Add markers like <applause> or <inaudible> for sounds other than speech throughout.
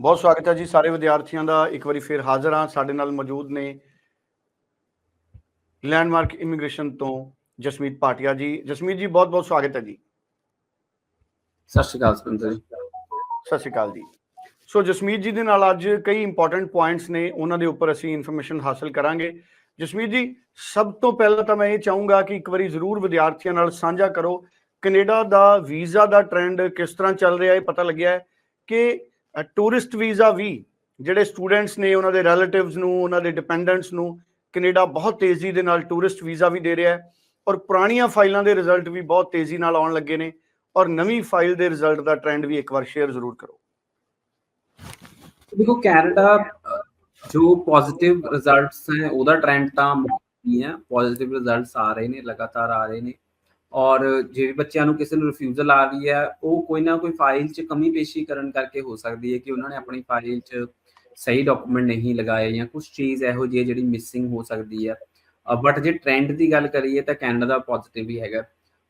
ਬਹੁਤ ਸਵਾਗਤ ਹੈ ਜੀ ਸਾਰੇ ਵਿਦਿਆਰਥੀਆਂ ਦਾ। ਇੱਕ ਵਾਰੀ ਫੇਰ ਹਾਜ਼ਰ ਹਾਂ। ਸਾਡੇ ਨਾਲ ਮੌਜੂਦ ਨੇ ਲੈਂਡਮਾਰਕ ਇਮੀਗ੍ਰੇਸ਼ਨ ਤੋਂ ਜਸਮੀਤ ਪਾਟਿਆ ਜੀ। ਜਸਮੀਤ ਜੀ ਬਹੁਤ ਬਹੁਤ ਸਵਾਗਤ ਹੈ ਜੀ। ਸਤਿ ਸ਼੍ਰੀ ਅਕਾਲ ਸੁਰਿੰਦਰ ਜੀ। ਸਤਿ ਸ਼੍ਰੀ ਅਕਾਲ ਜੀ। ਸੋ ਜਸਮੀਤ ਜੀ ਦੇ ਨਾਲ ਅੱਜ ਕਈ ਇੰਪੋਰਟੈਂਟ ਪੁਆਇੰਟਸ ਨੇ। ਉਹਨਾਂ ਦੇ ਉੱਪਰ ਅਸੀਂ ਇਨਫੋਰਮੇਸ਼ਨ ਹਾਸਲ ਕਰਾਂਗੇ। ਜਸਮੀਤ ਜੀ ਸਭ ਤੋਂ ਪਹਿਲਾਂ ਤਾਂ ਮੈਂ ਇਹ ਚਾਹੂੰਗਾ ਕਿ ਇੱਕ ਵਾਰੀ ਜ਼ਰੂਰ ਵਿਦਿਆਰਥੀਆਂ ਨਾਲ ਸਾਂਝਾ ਕਰੋ। ਕੈਨੇਡਾ ਦਾ ਵੀਜ਼ਾ ਦਾ ਟ੍ਰੈਂਡ ਕਿਸ ਤਰ੍ਹਾਂ ਚੱਲ ਰਿਹਾ ਹੈ ਪਤਾ ਲੱਗਿਆ ਹੈ ਕਿ ਟੂਰਿਸਟ ਵੀਜ਼ਾ ਵੀ ਜਿਹੜੇ ਸਟੂਡੈਂਟਸ ਨੇ ਉਹਨਾਂ ਦੇ ਰਿਲੇਟਿਵਸ ਨੂੰ, ਉਹਨਾਂ ਦੇ ਡਿਪੈਂਡੈਂਟਸ ਨੂੰ ਕੈਨੇਡਾ ਬਹੁਤ ਤੇਜ਼ੀ ਦੇ ਨਾਲ ਟੂਰਿਸਟ ਵੀਜ਼ਾ ਵੀ ਦੇ ਰਿਹਾ ਹੈ ਔਰ ਪੁਰਾਣੀਆਂ ਫਾਈਲਾਂ ਦੇ ਰਿਜ਼ਲਟ ਵੀ ਬਹੁਤ ਤੇਜ਼ੀ ਨਾਲ ਆਉਣ ਲੱਗੇ ਨੇ ਔਰ ਨਵੀਂ ਫਾਈਲ ਦੇ ਰਿਜ਼ਲਟ ਦਾ ਟ੍ਰੈਂਡ ਵੀ ਇੱਕ ਵਾਰ ਸ਼ੇਅਰ ਜ਼ਰੂਰ ਕਰੋ। ਦੇਖੋ, ਕੈਨੇਡਾ, ਜੋ ਪੋਜ਼ਿਟਿਵ ਰਿਜ਼ਲਟਸ ਹੈ, ਉਹਦਾ ਟ੍ਰੈਂਡ ਤਾਂ ਹੀ ਹੈ। ਪੋਜ਼ਿਟਿਵ ਰਿਜ਼ਲਟਸ ਆ ਰਹੇ ਨੇ, ਲਗਾਤਾਰ ਆ ਰਹੇ ਨੇ। ਔਰ ਜੇ ਬੱਚਿਆਂ ਨੂੰ ਕਿਸੇ ਨੂੰ ਰਿਫਿਊਜ਼ਲ ਆ ਰਹੀ ਹੈ, ਉਹ ਕੋਈ ਨਾ ਕੋਈ ਫਾਈਲ 'ਚ ਕਮੀ ਪੇਸ਼ੀ ਕਰਨ ਕਰਕੇ ਹੋ ਸਕਦੀ ਹੈ ਕਿ ਉਹਨਾਂ ਨੇ ਆਪਣੀ ਫਾਈਲ 'ਚ ਸਹੀ ਡਾਕੂਮੈਂਟ ਨਹੀਂ ਲਗਾਏ ਜਾਂ ਕੁਝ ਚੀਜ਼ ਇਹੋ ਜਿਹੀ ਹੈ ਜਿਹੜੀ ਮਿਸਿੰਗ ਹੋ ਸਕਦੀ ਹੈ। ਬਟ ਜੇ ਟ੍ਰੈਂਡ ਦੀ ਗੱਲ ਕਰੀਏ ਤਾਂ ਕੈਨੇਡਾ ਦਾ ਪੋਜ਼ਿਟਿਵ ਹੀ ਹੈਗਾ।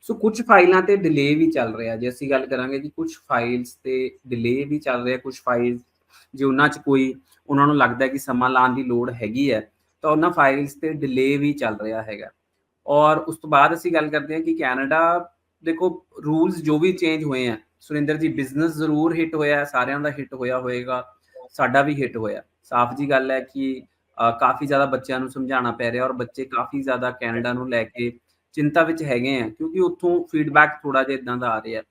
ਸੋ ਕੁਝ ਫਾਈਲਾਂ ਤੇ ਡਿਲੇ ਵੀ ਚੱਲ ਰਿਹਾ ਜੇ ਅਸੀਂ ਗੱਲ ਕਰਾਂਗੇ ਕਿ ਕੁਝ ਫਾਈਲਸ ਤੇ ਡਿਲੇ ਵੀ ਚੱਲ ਰਿਹਾ ਕੁਝ ਫਾਈਲ ਜੇ ਉਹਨਾਂ 'ਚ ਕੋਈ ਉਹਨਾਂ ਨੂੰ ਲੱਗਦਾ ਕਿ ਸਮਾਂ ਲਾਉਣ ਦੀ ਲੋੜ ਹੈਗੀ ਹੈ, ਤਾਂ ਉਹਨਾਂ ਫਾਈਲਸ ਤੇ ਡਿਲੇ ਵੀ ਚੱਲ ਰਿਹਾ ਹੈਗਾ। ਔਰ ਉਸ ਤੋਂ ਬਾਅਦ ਅਸੀਂ ਗੱਲ ਕਰਦੇ ਹਾਂ ਕਿ ਕੈਨੇਡਾ, ਦੇਖੋ ਰੂਲਸ ਜੋ ਵੀ ਚੇਂਜ ਹੋਏ ਆ, ਸੁਰਿੰਦਰ ਜੀ ਬਿਜ਼ਨਸ ਜ਼ਰੂਰ ਹਿੱਟ ਹੋਇਆ, ਸਾਰਿਆਂ ਦਾ ਹਿੱਟ ਹੋਇਆ ਹੋਏਗਾ, ਸਾਡਾ ਵੀ ਹਿੱਟ ਹੋਇਆ। ਸਾਫ਼ ਜੀ ਗੱਲ ਹੈ ਕਿ ਕਾਫੀ ਜ਼ਿਆਦਾ ਬੱਚਿਆਂ ਨੂੰ ਸਮਝਾਉਣਾ ਪੈ ਰਿਹਾ ਔਰ ਬੱਚੇ ਕਾਫੀ ਜ਼ਿਆਦਾ ਕੈਨੇਡਾ ਨੂੰ ਲੈ ਕੇ ਚਿੰਤਾ ਵਿੱਚ ਹੈਗੇ ਆ, ਕਿਉਂਕਿ ਉੱਥੋਂ ਫੀਡਬੈਕ ਥੋੜਾ ਜਿਹਾ ਇਦਾਂ ਦਾ ਆ ਰਿਹਾ।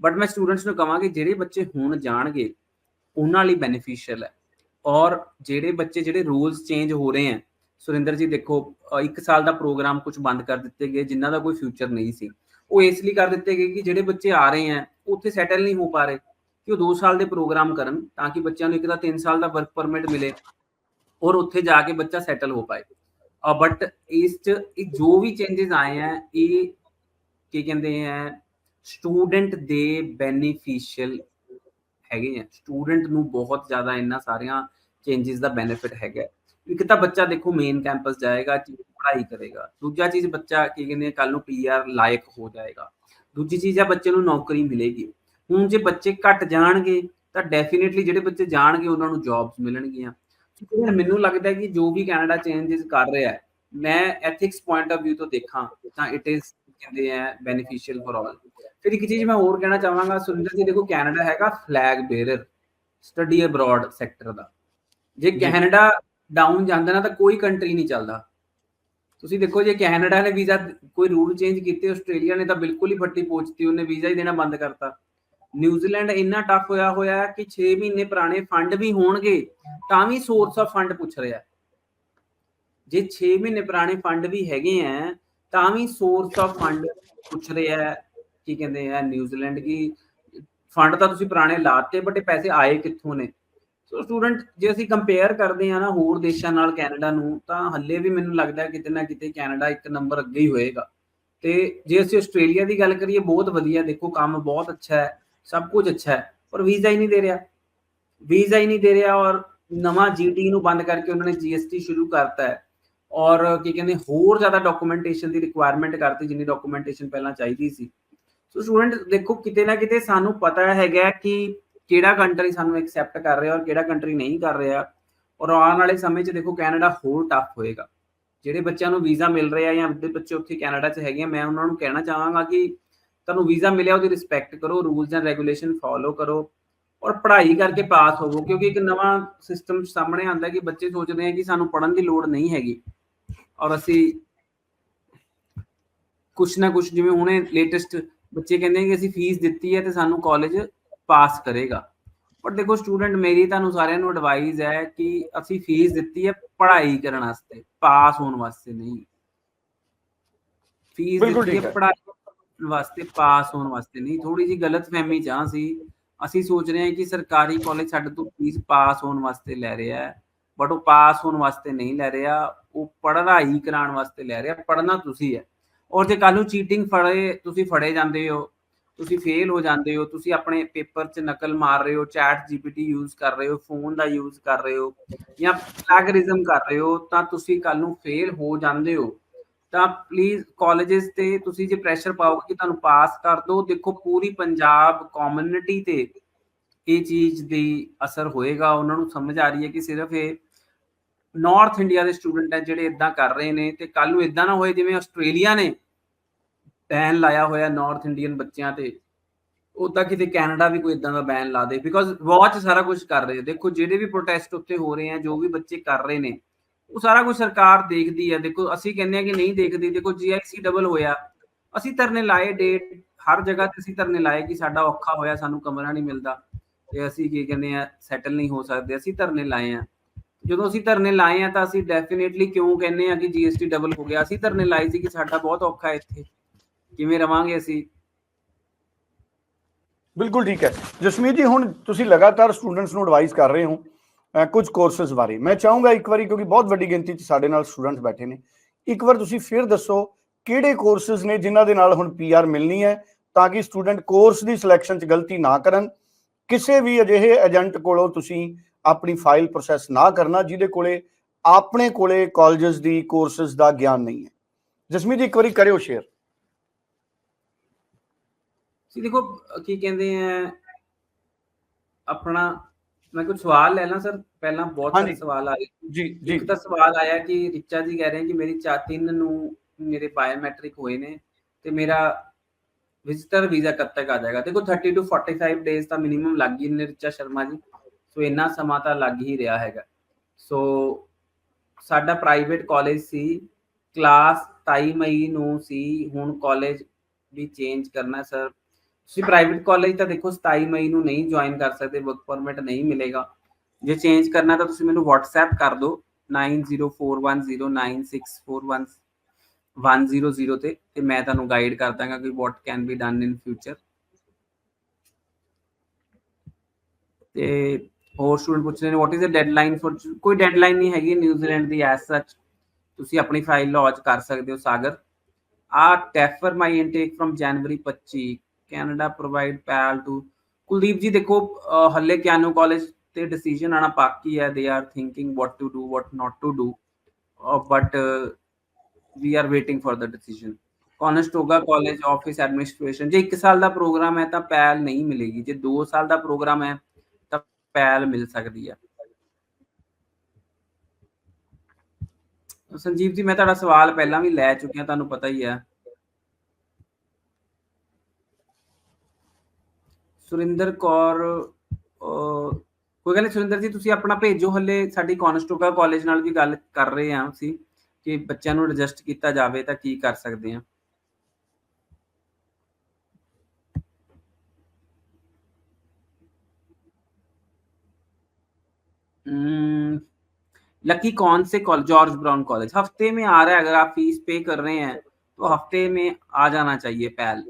ਬਟ ਮੈਂ ਸਟੂਡੈਂਟਸ ਨੂੰ ਕਹਾਂਗੇ ਜਿਹੜੇ ਬੱਚੇ ਹੁਣ ਜਾਣਗੇ, ਉਹਨਾਂ ਲਈ ਬੈਨੀਫੀਸ਼ੀਅਲ ਹੈ। ਔਰ ਜਿਹੜੇ ਬੱਚੇ, ਜਿਹੜੇ ਰੂਲਸ ਚੇਂਜ ਹੋ ਰਹੇ ਆ ਸੁਰਿੰਦਰ ਜੀ, ਦੇਖੋ ਇੱਕ ਸਾਲ ਦਾ ਪ੍ਰੋਗਰਾਮ ਕੁਝ ਬੰਦ ਕਰ ਦਿੱਤੇ ਗਏ, ਜਿਨ੍ਹਾਂ ਦਾ ਕੋਈ ਫਿਊਚਰ ਨਹੀਂ ਸੀ। ਉਹ ਇਸ ਲਈ ਕਰ ਦਿੱਤੇ ਗਏ ਕਿ ਜਿਹੜੇ ਬੱਚੇ ਆ ਰਹੇ ਆ ਉੱਥੇ ਸੈਟਲ ਨਹੀਂ ਹੋ ਪਾ ਰਹੇ, ਕਿ ਉਹ 2 ਸਾਲ ਦੇ ਪ੍ਰੋਗਰਾਮ ਕਰਨ, ਤਾਂ ਕਿ ਬੱਚਿਆਂ ਨੂੰ ਇੱਕ ਤਾਂ 3 ਸਾਲ ਦਾ ਵਰਕ ਪਰਮਿਟ ਮਿਲੇ ਔਰ ਉੱਥੇ ਜਾ ਕੇ ਬੱਚਾ ਸੈਟਲ ਹੋ ਪਾਏ। ਬਟ ਇਸ ਚ ਇਹ ਜੋ ਵੀ ਚੇਂजेस ਆਏ ਆ ਇਹ ਕੀ ਕਹਿੰਦੇ ਆ ਸਟੂਡੈਂਟ ਦੇ ਬੈਨੀਫੀਸ਼ੀਅਲ ਹੈਗੇ ਆ ਸਟੂਡੈਂਟ ਨੂੰ ਬਹੁਤ ਜ਼ਿਆਦਾ ਇਹਨਾਂ ਸਾਰਿਆਂ ਚੇਂजेस ਦਾ ਬੈਨੀਫਿਟ ਹੈਗਾ ਇੱਕ ਤਾਂ ਬੱਚਾ ਦੇਖੋ ਮੇਨ ਕੈਂਪਸ ਜਾਏਗਾ ਪੜ੍ਹਾਈ ਕਰੇਗਾ। ਦੂਜਾ ਚੀਜ਼ ਬੱਚਾ ਕੀ ਕਹਿੰਦੇ ਕੱਲ ਨੂੰ ਪੀਆਰ ਲਾਇਕ ਹੋ ਜਾਏਗਾ। ਦੂਜੀ ਚੀਜ਼ ਆ ਬੱਚੇ ਨੂੰ ਨੌਕਰੀ ਮਿਲੇਗੀ। ਹੁਣ ਜੇ ਬੱਚੇ ਘਟ ਜਾਣਗੇ ਤਾਂ ਡੈਫੀਨਿਟਲੀ ਜਿਹੜੇ ਬੱਚੇ ਜਾਣਗੇ ਉਹਨਾਂ ਨੂੰ ਜੌਬਸ ਮਿਲਣਗੀਆਂ। ਕਿਉਂਕਿ ਮੈਨੂੰ ਲੱਗਦਾ ਹੈ ਕਿ ਜੋ ਵੀ ਕੈਨੇਡਾ ਚੇਂਜਸ ਕਰ ਰਿਹਾ ਹੈ ਮੈਂ ਐਥਿਕਸ ਪੁਆਇੰਟ ਆਫ ਵਿਊ ਤੋਂ ਦੇਖਾਂ ਤਾਂ ਇਟ ਇਜ਼ ਕਹਿੰਦੇ ਆ ਬੈਨੀਫੀਸ਼ੀਅਲ ਫॉर ਆਲ ਫਿਰ ਇੱਕ ਚੀਜ਼ ਮੈਂ ਹੋਰ ਕਹਿਣਾ ਚਾਹਾਂਗਾ ਸੁਰਿੰਦਰ ਜੀ ਦੇਖੋ ਕੈਨੇਡਾ ਹੈਗਾ flag bearer study abroad sector ਦਾ। ਜੇ ਕੈਨੇਡਾ ਡਾਊਨ ਜਾਂਦਾ ਨਾ ਤਾਂ ਕੋਈ ਕੰਟਰੀ ਨਹੀਂ ਚੱਲਦਾ। ਤੁਸੀਂ ਦੇਖੋ ਜੇ ਕੈਨੇਡਾ ਨੇ ਵੀਜ਼ਾ ਕੋਈ ਰੂਲ ਚੇਂਜ ਕੀਤੇ, ਆਸਟ੍ਰੇਲੀਆ ਨੇ ਤਾਂ ਬਿਲਕੁਲ ਹੀ ਫੱਟੀ ਪੋਚਤੀ ਉਹਨੇ ਵੀਜ਼ਾ ਹੀ ਦੇਣਾ ਬੰਦ ਕਰਤਾ। ਨਿਊਜ਼ੀਲੈਂਡ ਇੰਨਾ ਟਫ ਹੋਇਆ ਹੋਇਆ ਹੈ ਕਿ 6 ਮਹੀਨੇ ਪੁਰਾਣੇ ਫੰਡ ਵੀ ਹੋਣਗੇ, ਤਾਂ ਵੀ ਸੋਰਸ ਆਫ ਫੰਡ ਪੁੱਛ ਰਿਹਾ। ਜੇ 6 ਮਹੀਨੇ ਪੁਰਾਣੇ ਫੰਡ ਵੀ ਹੈਗੇ ਆ, ਤਾਂ ਵੀ ਸੋਰਸ ਆਫ ਫੰਡ ਪੁੱਛ ਰਿਹਾ ਹੈ, ਕੀ ਕਹਿੰਦੇ ਆ ਨਿਊਜ਼ੀਲੈਂਡ ਕੀ ਫੰਡ ਤਾਂ ਤੁਸੀਂ ਪੁਰਾਣੇ ਲਾਤੇ ਬਟ ਇਹ ਪੈਸੇ ਆਏ ਕਿੱਥੋਂ ਨੇ? ਸੋ ਸਟੂਡੈਂਟ ਜੇ ਅਸੀਂ ਕੰਪੇਅਰ ਕਰਦੇ ਆ ਨਾ ਹੋਰ ਦੇਸ਼ਾਂ ਨਾਲ ਕੈਨੇਡਾ ਨੂੰ, ਤਾਂ ਹੱਲੇ ਵੀ ਮੈਨੂੰ ਲੱਗਦਾ ਕਿਤੇ ਨਾ ਕਿਤੇ ਕੈਨੇਡਾ ਇੱਕ ਨੰਬਰ ਅੱਗੇ ਹੀ ਹੋਏਗਾ। ਤੇ ਜੇ ਅਸੀਂ ਆਸਟ੍ਰੇਲੀਆ ਦੀ ਗੱਲ ਕਰੀਏ, ਬਹੁਤ ਵਧੀਆ ਦੇਖੋ, ਕੰਮ ਬਹੁਤ ਅੱਛਾ ਹੈ, ਸਭ ਕੁਝ ਅੱਛਾ ਹੈ, ਪਰ ਵੀਜ਼ਾ ਹੀ ਨਹੀਂ ਦੇ ਰਿਹਾ। ਵੀਜ਼ਾ ਹੀ ਨਹੀਂ ਦੇ ਰਿਹਾ ਔਰ ਨਵਾਂ ਜੀਟੀ ਨੂੰ ਬੰਦ ਕਰਕੇ ਉਹਨਾਂ ਨੇ ਜੀਐਸਟੀ ਸ਼ੁਰੂ ਕਰਤਾ ਹੈ। ਔਰ ਕੀ ਕਹਿੰਦੇ, ਹੋਰ ਜ਼ਿਆਦਾ ਡਾਕੂਮੈਂਟੇਸ਼ਨ ਦੀ ਰਿਕੁਆਇਰਮੈਂਟ ਕਰਤੀ, ਜਿੰਨੀ ਡਾਕੂਮੈਂਟੇਸ਼ਨ ਪਹਿਲਾਂ ਚਾਹੀਦੀ ਸੀ। ਸੋ ਸਟੂਡੈਂਟ ਦੇਖੋ, ਕਿਤੇ ਨਾ ਕਿਤੇ ਸਾਨੂੰ ਪਤਾ ਹੈਗਾ ਕਿ ਕਿਹੜਾ ਕੰਟਰੀ ਸਾਨੂੰ ਐਕਸੈਪਟ ਕਰ ਰਿਹਾ ਔਰ ਕਿਹੜਾ ਕੰਟਰੀ ਨਹੀਂ ਕਰ ਰਿਹਾ, ਔਰ ਆਉਣ ਵਾਲੇ ਸਮੇਂ 'ਚ ਦੇਖੋ ਕੈਨੇਡਾ ਹੋਰ ਟਫ ਹੋਏਗਾ। ਜਿਹੜੇ ਬੱਚਿਆਂ ਨੂੰ ਵੀਜ਼ਾ ਮਿਲ ਰਿਹਾ ਜਾਂ ਅੱਧੇ ਬੱਚੇ ਉੱਥੇ ਕੈਨੇਡਾ 'ਚ ਹੈਗੇ ਮੈਂ ਉਹਨਾਂ ਨੂੰ ਕਹਿਣਾ ਚਾਹਾਂਗਾ ਕਿ ਤੁਹਾਨੂੰ ਵੀਜ਼ਾ ਮਿਲਿਆ ਉਹਦੀ ਰਿਸਪੈਕਟ ਕਰੋ ਰੂਲਸ ਐਂਡ ਰੈਗੂਲੇਸ਼ਨ ਫਾਲੋ ਕਰੋ ਔਰ ਪੜ੍ਹਾਈ ਕਰਕੇ ਪਾਸ ਹੋਵੋ, ਕਿਉਂਕਿ ਇੱਕ ਨਵਾਂ ਸਿਸਟਮ ਸਾਹਮਣੇ ਆਉਂਦਾ ਕਿ ਬੱਚੇ ਸੋਚਦੇ ਆ ਕਿ ਸਾਨੂੰ ਪੜ੍ਹਨ ਦੀ ਲੋੜ ਨਹੀਂ ਹੈਗੀ। ਔਰ ਅਸੀਂ ਕੁਛ ਨਾ ਕੁਛ ਜਿਵੇਂ ਹੁਣੇ ਲੇਟੈਸਟ ਬੱਚੇ ਕਹਿੰਦੇ ਕਿ ਅਸੀਂ ਫੀਸ ਦਿੱਤੀ ਹੈ ਤੇ ਸਾਨੂੰ ਕਾਲਜ ਪਾਸ ਕਰੇਗਾ। ਪਰ ਦੇਖੋ ਸਟੂਡੈਂਟ ਮੇਰੀ ਤੁਹਾਨੂੰ ਸਾਰਿਆਂ ਨੂੰ ਐਡਵਾਈਸ ਹੈ ਕਿ ਅਸੀਂ ਫੀਸ ਦਿੱਤੀ ਹੈ ਪੜ੍ਹਾਈ ਕਰਨ ਵਾਸਤੇ ਪਾਸ ਹੋਣ ਵਾਸਤੇ ਨਹੀਂ। ਫੀਸ ਦਿੱਤੀ ਹੈ ਪੜ੍ਹਾਈ ਵਾਸਤੇ ਪਾਸ ਹੋਣ ਵਾਸਤੇ ਨਹੀਂ। ਥੋੜੀ ਜੀ ਗਲਤ ਫਹਿਮੀ ਚਾਹ ਸੀ। ਅਸੀਂ ਸੋਚ ਰਹੇ ਹਾਂ ਕਿ ਸਰਕਾਰੀ ਕਾਲਜ ਸਾਡੇ ਤੋਂ ਫੀਸ ਪਾਸ ਹੋਣ ਵਾਸਤੇ ਲੈ ਰਿਹਾ ਹੈ ਬਟ ਉਹ ਪਾਸ ਹੋਣ ਵਾਸਤੇ ਨਹੀਂ ਲੈ ਰਿਹਾ। ਉਹ ਪੜ੍ਹਾਈ ਕਰਾਉਣ ਵਾਸਤੇ ਲੈ ਰਿਹਾ। ਪੜ੍ਹਨਾ ਤੁਸੀਂ ਹੈ। ਔਰ ਜੇ ਕੱਲ ਨੂੰ ਚੀਟਿੰਗ ਫੜੇ ਤੁਸੀਂ ਫੜੇ ਜਾਂਦੇ ਹੋ ਤੁਸੀਂ ਫੇਲ ਹੋ ਜਾਂਦੇ ਹੋ, ਤੁਸੀਂ ਆਪਣੇ ਪੇਪਰ 'ਚ ਨਕਲ ਮਾਰ ਰਹੇ ਹੋ ਚੈਟ ਜੀਪੀਟੀ ਯੂਜ਼ ਕਰ ਰਹੇ ਹੋ ਫੋਨ ਦਾ ਯੂਜ਼ ਕਰ ਰਹੇ ਹੋ ਜਾਂ ਪਲੈਗਰਿਜ਼ਮ ਕਰ ਰਹੇ ਹੋ, ਤਾਂ ਤੁਸੀਂ ਕੱਲ ਨੂੰ ਫੇਲ ਹੋ ਜਾਂਦੇ ਹੋ। ਤਾਂ ਪਲੀਜ਼ ਕਾਲਜਸ ਤੇ ਤੁਸੀਂ ਜੇ ਪ੍ਰੈਸ਼ਰ ਪਾਓਗੇ ਕਿ ਤੁਹਾਨੂੰ ਪਾਸ ਕਰ ਦੋ, ਦੇਖੋ ਪੂਰੀ ਪੰਜਾਬ ਕਮਿਊਨਿਟੀ ਤੇ ਇਹ ਚੀਜ਼ ਦੀ ਅਸਰ ਹੋਏਗਾ। ਉਹਨਾਂ ਨੂੰ ਸਮਝ ਆ ਰਹੀ ਹੈ ਕਿ ਸਿਰਫ ਇਹ ਨਾਰਥ ਇੰਡੀਆ ਦੇ ਸਟੂਡੈਂਟ ਹੈ ਜਿਹੜੇ ਇਦਾਂ ਕਰ ਰਹੇ ਨੇ ਤੇ ਕੱਲ ਨੂੰ ਇਦਾਂ ਨਾ ਹੋਏ ਜਿਵੇਂ ਆਸਟ੍ਰੇਲੀਆ ਨੇ ਬੈਨ ਲਾਇਆ ਹੋਇਆ ਨਾਰਥ ਇੰਡੀਅਨ ਬੱਚਿਆਂ ਤੇ ਉਦਾਂ ਕਿਤੇ ਕੈਨੇਡਾ ਵੀ ਕੋਈ ਇਦਾਂ ਦਾ ਬੈਨ ਲਾ ਦੇ ਬਿਕੋਜ਼ ਵਾਚ ਸਾਰਾ ਕੁਝ ਕਰ ਰਹੇ ਦੇਖੋ, ਜਿਹੜੇ ਵੀ ਪ੍ਰੋਟੈਸਟ ਉੱਤੇ ਹੋ ਰਹੇ ਆ, ਜੋ ਵੀ ਬੱਚੇ ਕਰ ਰਹੇ ਨੇ, ਉਹ ਸਾਰਾ ਕੁਝ ਸਰਕਾਰ ਦੇਖਦੀ ਹੈ ਦੇਖੋ, ਅਸੀਂ ਕਹਿੰਦੇ ਆ ਕਿ ਨਹੀਂ ਦੇਖਦੀ, ਦੇਖੋ ਜੀਆਈਸੀ ਡਬਲ ਹੋਇਆ। ਅਸੀਂ ਧਰਨੇ ਲਾਏ ਡੇਟ ਹਰ ਜਗ੍ਹਾ ਤੇ ਅਸੀਂ ਧਰਨੇ ਲਾਏ ਕਿ ਸਾਡਾ ਔਖਾ ਹੋਇਆ, ਸਾਨੂੰ ਕਮਰਾ ਨਹੀਂ ਮਿਲਦਾ, ਤੇ ਅਸੀਂ ਕੀ ਕਹਿੰਦੇ ਆ ਸੈਟਲ ਨਹੀਂ ਹੋ ਸਕਦੇ, ਅਸੀਂ ਧਰਨੇ ਲਾਏ ਆ। ਜਦੋਂ ਅਸੀਂ ਧਰਨੇ ਲਾਏ ਆ, ਤਾਂ ਅਸੀਂ ਡੈਫੀਨੇਟਲੀ ਕਿਉਂ ਕਹਿੰਦੇ ਆ ਕਿ ਜੀਐਸਟੀ ਡਬਲ ਹੋ ਗਿਆ? ਅਸੀਂ ਧਰਨੇ ਲਾਏ ਸੀ ਕਿ ਸਾਡਾ ਬਹੁਤ ਔਖਾ ਹੈ ਇੱਥੇ। ਕਿਵੇਂ ਰਵਾਂਗੇ ਅਸੀਂ? ਬਿਲਕੁਲ ਠੀਕ ਹੈ। ਜਸਮੀਤ ਜੀ, ਹੁਣ ਤੁਸੀਂ ਲਗਾਤਾਰ ਸਟੂਡੈਂਟਸ ਨੂੰ ਐਡਵਾਈਸ ਕਰ ਰਹੇ ਹੋ ਕੁਝ ਕੋਰਸਸ ਬਾਰੇ। ਮੈਂ ਚਾਹੂੰਗਾ ਇੱਕ ਵਾਰੀ, ਕਿਉਂਕਿ ਬਹੁਤ ਵੱਡੀ ਗਿਣਤੀ 'ਚ ਸਾਡੇ ਨਾਲ ਸਟੂਡੈਂਟਸ ਬੈਠੇ ਨੇ। ਇੱਕ ਵਾਰ ਤੁਸੀਂ ਫਿਰ ਦੱਸੋ, ਕਿਹੜੇ ਕੋਰਸਸ ਨੇ ਜਿਨ੍ਹਾਂ ਦੇ ਨਾਲ ਹੁਣ ਪੀਆਰ ਮਿਲਣੀ ਹੈ, ਤਾਂ ਕਿ ਸਟੂਡੈਂਟ ਕੋਰਸ ਦੀ ਸਿਲੈਕਸ਼ਨ 'ਚ ਗਲਤੀ ਨਾ ਕਰਨ। ਕਿਸੇ ਵੀ ਅਜਿਹੇ ਏਜੰਟ ਕੋਲੋਂ ਤੁਸੀਂ ਆਪਣੀ ਫਾਈਲ ਪ੍ਰੋਸੈਸ ਨਾ ਕਰਨਾ, ਜਿਹਦੇ ਕੋਲੇ ਆਪਣੇ ਕੋਲੇ ਕਾਲਜਸ ਦੀ ਕੋਰਸਸ ਦਾ ਗਿਆਨ ਨਹੀਂ ਹੈ। ਜਸਮੀਤ ਜੀ, ਇੱਕ ਵਾਰੀ ਕਰਿਓ ਸ਼ੇਅਰ ਸੀ ਦੇਖੋ ਕੀ ਕਹਿੰਦੇ ਆ ਆਪਣਾ ਮੈਂ ਕੁਝ ਸਵਾਲ ਲੈ ਲਾਂ ਸਰ ਪਹਿਲਾਂ ਬਹੁਤ ਸਾਰੇ। ਸਵਾਲ ਆਏ। ਜੀ ਜੀ। ਇੱਕ ਤਾਂ ਸਵਾਲ ਆਇਆ ਕਿ ਰਿਚਾ ਜੀ ਕਹਿ ਰਹੇ ਕਿ ਮੇਰੀ ਚਾ ਤਿੰਨ ਨੂੰ ਮੇਰੇ ਬਾਇਓਮੈਟ੍ਰਿਕ ਹੋਏ ਨੇ ਤੇ ਮੇਰਾ ਵਿਜ਼ਿਟਰ ਵੀਜ਼ਾ ਕਦ ਤੱਕ ਆ ਜਾਏਗਾ? ਦੇਖੋ 30 ਟੂ 45 ਡੇਜ਼ ਤਾਂ ਮਿਨੀਮਮ ਲੱਗ ਹੀ ਨੇ ਰਿਚਾ ਸ਼ਰਮਾ ਜੀ। ਸੋ ਇੰਨਾ ਸਮਾਂ ਤਾਂ ਲੱਗ ਹੀ ਰਿਹਾ ਹੈਗਾ। ਸੋ ਸਾਡਾ ਪ੍ਰਾਈਵੇਟ ਕਾਲਜ ਸੀ ਕਲਾਸ 27 ਮਈ ਨੂੰ ਸੀ ਹੁਣ ਕਾਲਜ ਵੀ ਚੇਂਜ ਕਰਨਾ ਸਰ। ਤੁਸੀਂ ਪ੍ਰਾਈਵੇਟ ਕਾਲਜ ਤਾਂ ਦੇਖੋ 27 ਮਈ ਨੂੰ ਨਹੀਂ ਜੁਆਇਨ ਕਰ ਸਕਦੇ ਵਰਕ ਪਰਮਿਟ ਨਹੀਂ ਮਿਲੇਗਾ। ਜੇ ਚੇਂਜ ਕਰਨਾ ਤਾਂ ਤੁਸੀਂ ਮੈਨੂੰ WhatsApp ਕਰ ਦਿਓ 9041096411 ਤੇ ਤੇ ਮੈਂ ਤੁਹਾਨੂੰ ਗਾਈਡ ਕਰ ਦਾਂਗਾ ਕਿ what can be done in future ਤੇ ਹੋਰ ਸਟੂਡੈਂਟ ਪੁੱਛ ਰਹੇ ਨੇ, what is the deadline for, ਕੋਈ ਡੈਡਲਾਈਨ ਨਹੀਂ ਹੈਗੀ ਨਿਊਜ਼ੀਲੈਂਡ ਦੀ ਐਸ ਸੱਚ ਤੁਸੀਂ ਆਪਣੀ ਫਾਈਲ ਲੌਂਚ ਕਰ ਸਕਦੇ ਹੋ, Sagar. I transfer my intake from January 25 Canada provide PAL to. Kuldeep ji, ਦੇਖੋ ਹੱਲੇ ਕਿਆਨੋ ਕਾਲਜ ਤੇ ਡਿਸੀਜਨ ਆਣਾ ਬਾਕੀ ਹੈ। They are thinking what to do what not to do but we are waiting for the decision Conestoga college office administration ਜੇ 1 ਸਾਲ ਦਾ programme ਹੈ ਤਾਂ ਪੈਲ ਨਹੀਂ ਮਿਲੇਗੀ। ਜੇ 2 ਸਾਲ ਦਾ ਪ੍ਰੋਗਰਾਮ ਹੈ ਤਾਂ ਪੈਲ ਮਿਲ ਸਕਦੀ ਹੈ। ਸੰਜੀਵ ਜੀ, ਮੈਂ ਤੁਹਾਡਾ ਸਵਾਲ ਪਹਿਲਾਂ ਵੀ ਲੈ ਚੁੱਕਿਆ, ਤੁਹਾਨੂੰ ਪਤਾ ਹੀ ਹੈ। ਸੁਰਿੰਦਰ ਕੌਰ ਅਹ, ਕੋਈ ਗੱਲ ਨਹੀਂ ਸੁਰਿੰਦਰ ਜੀ ਤੁਸੀਂ ਆਪਣਾ ਭੇਜੋ ਹੱਲੇ ਸਾਡੀ ਕੌਨਸਟੋਗਾ ਕਾਲਜ ਨਾਲ ਵੀ ਗੱਲ ਕਰ ਰਹੇ ਹਾਂ ਅਸੀਂ ਕਿ ਬੱਚਿਆਂ ਨੂੰ ਐਡਜਸਟ ਕੀਤਾ ਜਾਵੇ ਤਾਂ ਕੀ ਕਰ ਸਕਦੇ ਹਾਂ हम्म, लकी कौन से कॉलेज जॉर्ज ब्राउन कॉलेज हफ्ते में आ रहा है अगर आप फीस पे कर रहे हैं तो हफ्ते में आ जाना चाहिए पैल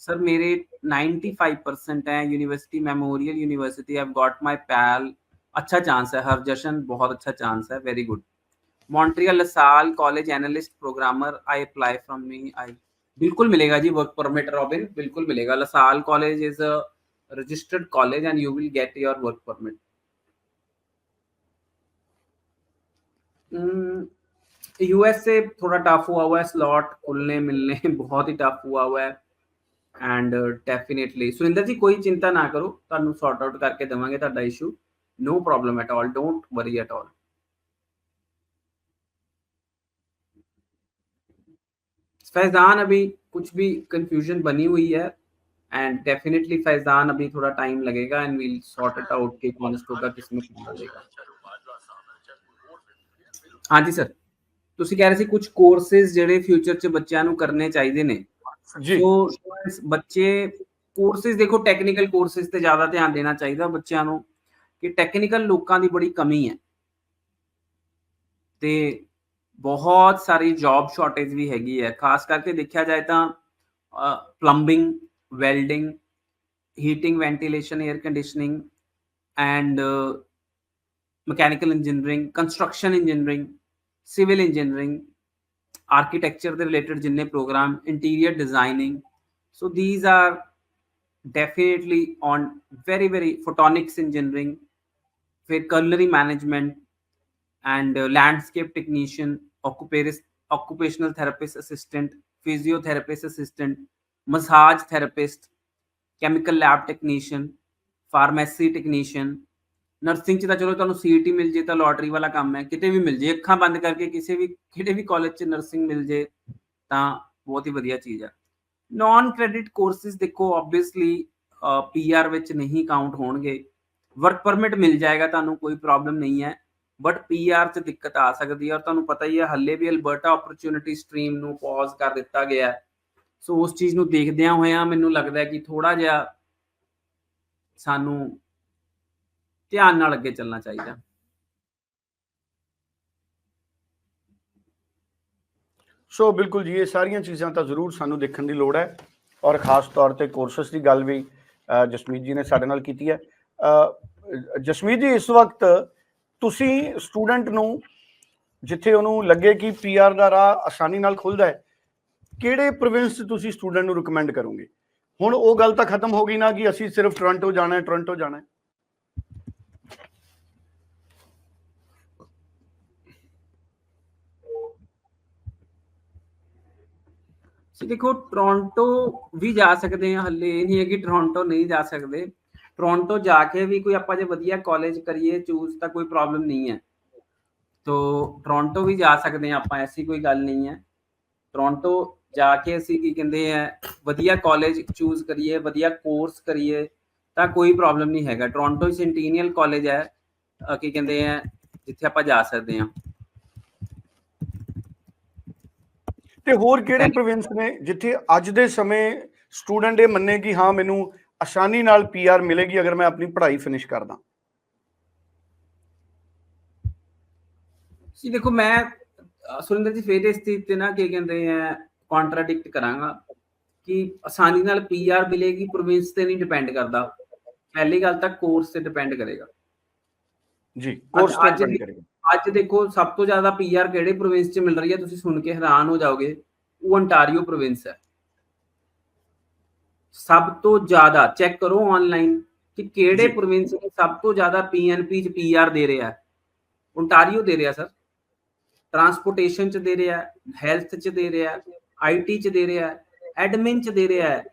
सर, मेरे 95 परसेंट है university Memorial university I got my PAL अच्छा चांस है हर जशन बहुत अच्छा चांस है very good Montreal लसाल college analyst programmer I apply from me आई बिल्कुल मिलेगा जी वर्क परमिट रॉबिन बिल्कुल मिलेगा। लसाल college is a registered college and you will get your work permit USA थोड़ा टफ हुआ हुआ है स्लॉट खुलने मिलने <laughs> बहुत ही टफ हुआ हुआ है। ਐਂਡ ਡੈਫੀਨਿਟਲੀ ਸੁਰਿੰਦਰ ਜੀ ਕੋਈ ਚਿੰਤਾ ਨਾ ਕਰੋ ਤੁਹਾਨੂੰ ਸੌਰਟ ਆਊਟ ਕਰਕੇ ਦੇਵਾਂਗੇ ਤੁਹਾਡਾ issue no problem at all don't worry at all Faizan अभी कुछ भी कंफ्यूजन बनी हुई है एंड डेफिनेटली फैजान अभी थोड़ा टाइम लगेगा and we'll sort it out कि कौन होगा किसमें कौन लगेगा हाँ जी सर ਤੁਸੀਂ ਕਹਿ ਰਹੇ ਸੀ ਕੁਝ ਕੋਰਸਸ ਜਿਹੜੇ ਫਿਊਚਰ 'ਚ ਬੱਚਿਆਂ ਨੂੰ ਕਰਨੇ ਚਾਹੀਦੇ ਨੇ ਜੀ। ਸੋ ਬੱਚੇ ਕੋਰਸਿਸ ਦੇਖੋ ਟੈਕਨੀਕਲ ਕੋਰਸਿਸ ਤੇ ਜ਼ਿਆਦਾ ਧਿਆਨ ਦੇਣਾ ਚਾਹੀਦਾ ਬੱਚਿਆਂ ਨੂੰ ਕਿ ਟੈਕਨੀਕਲ ਲੋਕਾਂ ਦੀ ਬੜੀ ਕਮੀ ਹੈ। ਤੇ ਬਹੁਤ ਸਾਰੀ ਜੌਬ ਸ਼ਾਰਟੇਜ ਵੀ ਹੈਗੀ ਹੈ। ਖਾਸ ਕਰਕੇ ਦੇਖਿਆ ਜਾਏ ਤਾਂ plumbing welding heating ventilation air conditioning and mechanical engineering construction engineering civil engineering architecture ਦੇ ਰਿਲੇਟਡ ਜਿੰਨੇ programme interior designing so these are definitely on very very photonics engineering फिर culinary management and uh, landscape technician occuparis- occupational therapist assistant physiotherapist assistant massage therapist chemical lab technician pharmacy technician nursing 'ਚ ਤਾਂ ਚਲੋ ਤੁਹਾਨੂੰ ਸੀਟੀ ਮਿਲ ਜੇ, ਤਾਂ lottery ਵਾਲਾ ਕੰਮ ਹੈ, ਕਿਤੇ ਵੀ ਮਿਲ ਜੇ, ਅੱਖਾਂ ਬੰਦ ਕਰਕੇ ਕਿਸੇ ਵੀ ਕਿਹੜੇ ਵੀ ਕਾਲਜ 'ਚ ਨਰਸਿੰਗ ਮਿਲ ਜੇ, ਤਾਂ ਬਹੁਤ ਹੀ ਵਧੀਆ ਚੀਜ਼ ਆ ਨਾਨ ਕ੍ਰੈਡਿਟ ਕੋਰਸਿਸ ਦੇਖੋ ਆਬਵੀਅਸਲੀ ਪੀਆਰ ਵਿੱਚ ਨਹੀਂ ਕਾਊਂਟ ਹੋਣਗੇ। ਵਰਕ ਪਰਮਿਟ ਮਿਲ ਜਾਏਗਾ ਤੁਹਾਨੂੰ, ਕੋਈ ਪ੍ਰੋਬਲਮ ਨਹੀਂ ਹੈ। ਬਟ ਪੀਆਰ 'ਚ ਦਿੱਕਤ ਆ ਸਕਦੀ ਹੈ ਔਰ ਤੁਹਾਨੂੰ ਪਤਾ ਹੀ ਹੈ, ਹੱਲੇ ਵੀ ਅਲਬਰਟਾ ਓਪਰਚੁਨਿਟੀ ਸਟਰੀਮ ਨੂੰ ਪੌਜ਼ ਕਰ ਦਿੱਤਾ ਗਿਆ ਸੋ ਉਸ ਚੀਜ਼ ਨੂੰ ਦੇਖਦਿਆਂ ਹੋਇਆਂ ਮੈਨੂੰ ਲੱਗਦਾ ਹੈ ਕਿ ਥੋੜਾ ਜਿਹਾ ਸਾਨੂੰ ਧਿਆਨ ਨਾਲ ਅੱਗੇ ਚੱਲਣਾ ਚਾਹੀਦਾ। ਸੋ ਬਿਲਕੁਲ ਜੀ, ਇਹ ਸਾਰੀਆਂ ਚੀਜ਼ਾਂ ਤਾਂ ਜ਼ਰੂਰ ਸਾਨੂੰ ਦੇਖਣ ਦੀ ਲੋੜ ਹੈ ਔਰ ਖਾਸ ਤੌਰ ਤੇ ਕੋਰਸਸ ਦੀ ਗੱਲ ਵੀ ਜਸਮੀਤ ਜੀ ਨੇ ਸਾਡੇ ਨਾਲ ਕੀਤੀ ਹੈ। ਜਸਮੀਤ ਜੀ, ਇਸ ਵਕਤ ਤੁਸੀਂ ਸਟੂਡੈਂਟ ਨੂੰ ਜਿੱਥੇ ਉਹਨੂੰ ਲੱਗੇ ਕਿ ਪੀਆਰ ਦਾ ਰਾਹ ਆਸਾਨੀ ਨਾਲ ਖੁੱਲਦਾ ਹੈ, ਕਿਹੜੇ ਪ੍ਰੋਵਿੰਸ 'ਚ ਤੁਸੀਂ ਸਟੂਡੈਂਟ ਨੂੰ ਰეკਮੈਂਡ ਕਰੋਗੇ? ਹੁਣ ਉਹ ਗੱਲ ਤਾਂ ਖਤਮ ਹੋ ਗਈ ਨਾ ਕਿ ਅਸੀਂ ਸਿਰਫ ਟੋਰਾਂਟੋ ਜਾਣਾ ਹੈ ਟੋਰਾਂਟੋ ਜਾਣਾ ਹੈ। ਸੀ ਦੇਖੋ ਟੋਰਾਂਟੋ ਵੀ ਜਾ ਸਕਦੇ ਆ ਹੱਲੇ ਇਹ ਨਹੀਂ ਹੈ ਕਿ ਟੋਰਾਂਟੋ ਨਹੀਂ ਜਾ ਸਕਦੇ। ਟੋਰਾਂਟੋ ਜਾ ਕੇ ਵੀ ਕੋਈ ਆਪਾਂ ਜੇ ਵਧੀਆ ਕਾਲਜ ਕਰੀਏ ਚੂਜ਼ ਤਾਂ ਕੋਈ ਪ੍ਰੋਬਲਮ ਨਹੀਂ ਹੈ। ਤੋ ਟੋਰਾਂਟੋ ਵੀ ਜਾ ਸਕਦੇ ਆ ਆਪਾਂ, ਐਸੀ ਕੋਈ ਗੱਲ ਨਹੀਂ ਹੈ। ਟੋਰਾਂਟੋ ਜਾ ਕੇ ਅਸੀਂ ਕੀ ਕਹਿੰਦੇ ਆ, ਵਧੀਆ ਕਾਲਜ ਚੂਜ਼ ਕਰੀਏ, ਵਧੀਆ ਕੋਰਸ ਕਰੀਏ, ਤਾਂ ਕੋਈ ਪ੍ਰੋਬਲਮ ਨਹੀਂ ਹੈਗਾ। ਟੋਰਾਂਟੋ ਸੈਂਟੀਨੀਅਲ ਕਾਲਜ ਹੈ ਕੀ ਕਹਿੰਦੇ ਆ, ਜਿੱਥੇ ਆਪਾਂ ਜਾ ਸਕਦੇ ਆ ਤੇ ਹੋਰ ਕਿਹੜੇ ਪ੍ਰੋਵਿੰਸ ਨੇ ਜਿੱਥੇ ਅੱਜ ਦੇ ਸਮੇਂ ਸਟੂਡੈਂਟ ਇਹ ਮੰਨੇ ਕਿ ਹਾਂ ਮੈਨੂੰ ਆਸਾਨੀ ਨਾਲ ਪੀਆਰ ਮਿਲੇਗੀ ਅਗਰ ਮੈਂ ਆਪਣੀ ਪੜ੍ਹਾਈ ਫਿਨਿਸ਼ ਕਰਦਾ। ਜੀ ਦੇਖੋ ਮੈਂ ਸੁਰਿੰਦਰ ਜੀ ਫੇਰ ਇਸ ਚੀਜ਼ ਤੇ ਨਾ ਕੀ ਕਹਿੰਦੇ ਆ ਕੰਟਰਾਡਿਕਟ ਕਰਾਂਗਾ ਕਿ ਆਸਾਨੀ ਨਾਲ ਪੀਆਰ ਮਿਲੇਗੀ ਪ੍ਰੋਵਿੰਸ ਤੇ ਨਹੀਂ ਡਿਪੈਂਡ ਕਰਦਾ। ਪਹਿਲੀ ਗੱਲ ਤਾਂ ਕੋਰਸ ਤੇ ਡਿਪੈਂਡ ਕਰੇਗਾ। ਜੀ ਕੋਰਸ ਤੇ ਡਿਪੈਂਡ ਕਰੇਗਾ। ਅੱਜ ਦੇਖੋ ਸਭ ਤੋਂ ਜ਼ਿਆਦਾ ਪੀਆਰ ਕਿਹੜੇ ਪ੍ਰੋਵਿੰਸ 'ਚ ਮਿਲ ਰਹੀ ਹੈ? ਤੁਸੀਂ ਸੁਣ ਕੇ ਹੈਰਾਨ ਹੋ ਜਾਓਗੇ। ਉਹ ਅੰਟਾਰੀਓ ਪ੍ਰੋਵਿੰਸ ਹੈ। ਸਭ ਤੋਂ ਜ਼ਿਆਦਾ ਚੈੱਕ ਕਰੋ ਆਨਲਾਈਨ ਕਿ ਕਿਹੜੇ ਜੀ। ਪ੍ਰੋਵਿੰਸ ਨੇ ਸਭ ਤੋਂ ਜ਼ਿਆਦਾ ਪੀਐਨਪੀ 'ਚ ਪੀਆਰ ਦੇ ਰਿਹਾ ਹੈ। Ontario ਦੇ ਰਿਹਾ ਸਰ ਟਰਾਂਸਪੋਰਟੇਸ਼ਨ 'ਚ ਦੇ ਰਿਹਾ ਹੈਲਥ 'ਚ ਦੇ ਰਿਹਾ ਆਈਟੀ 'ਚ ਦੇ ਰਿਹਾ ਐਡਮਿਨ 'ਚ ਦੇ ਰਿਹਾ ਹੈ।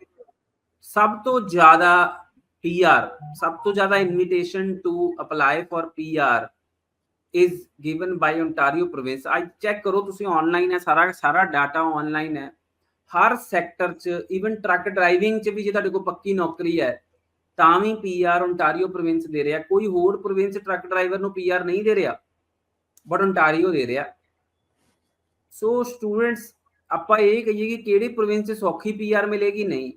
ਸਭ ਤੋਂ ਜ਼ਿਆਦਾ ਪੀਆਰ ਸਭ ਤੋਂ ਜ਼ਿਆਦਾ invitation to apply for PR is given by Ontario province ਅੱਜ ਚੈੱਕ ਕਰੋ ਤੁਸੀਂ ਆਨਲਾਈਨ ਹੈ, ਸਾਰਾ ਸਾਰਾ ਡਾਟਾ ਆਨਲਾਈਨ ਹੈ। ਹਰ ਸੈਕਟਰ ਚ ਇਵਨ ਟਰੱਕ ਡਰਾਈਵਿੰਗ ਚ ਵੀ ਜੇ ਤੁਹਾਡੇ ਕੋਲ ਪੱਕੀ ਨੌਕਰੀ ਹੈ, ਤਾਂ ਵੀ ਪੀਆਰ ਓਨਟਾਰੀਓ ਪ੍ਰੋਵਿੰਸ ਦੇ ਰਿਹਾ। ਕੋਈ ਹੋਰ ਪ੍ਰੋਵਿੰਸ ਟਰੱਕ ਡਰਾਈਵਰ ਨੂੰ ਪੀਆਰ ਨਹੀਂ ਦੇ ਰਿਹਾ ਬਟ ਓਨਟਾਰੀਓ ਦੇ ਰਿਹਾ। ਸੋ ਸਟੂਡੈਂਟਸ ਆਪਾਂ ਇਹ ਕਹੀਏ ਕਿ ਕਿਹੜੀ ਪ੍ਰੋਵਿੰਸ 'ਚ ਸੌਖੀ ਪੀਆਰ ਮਿਲੇਗੀ? ਨਹੀਂ।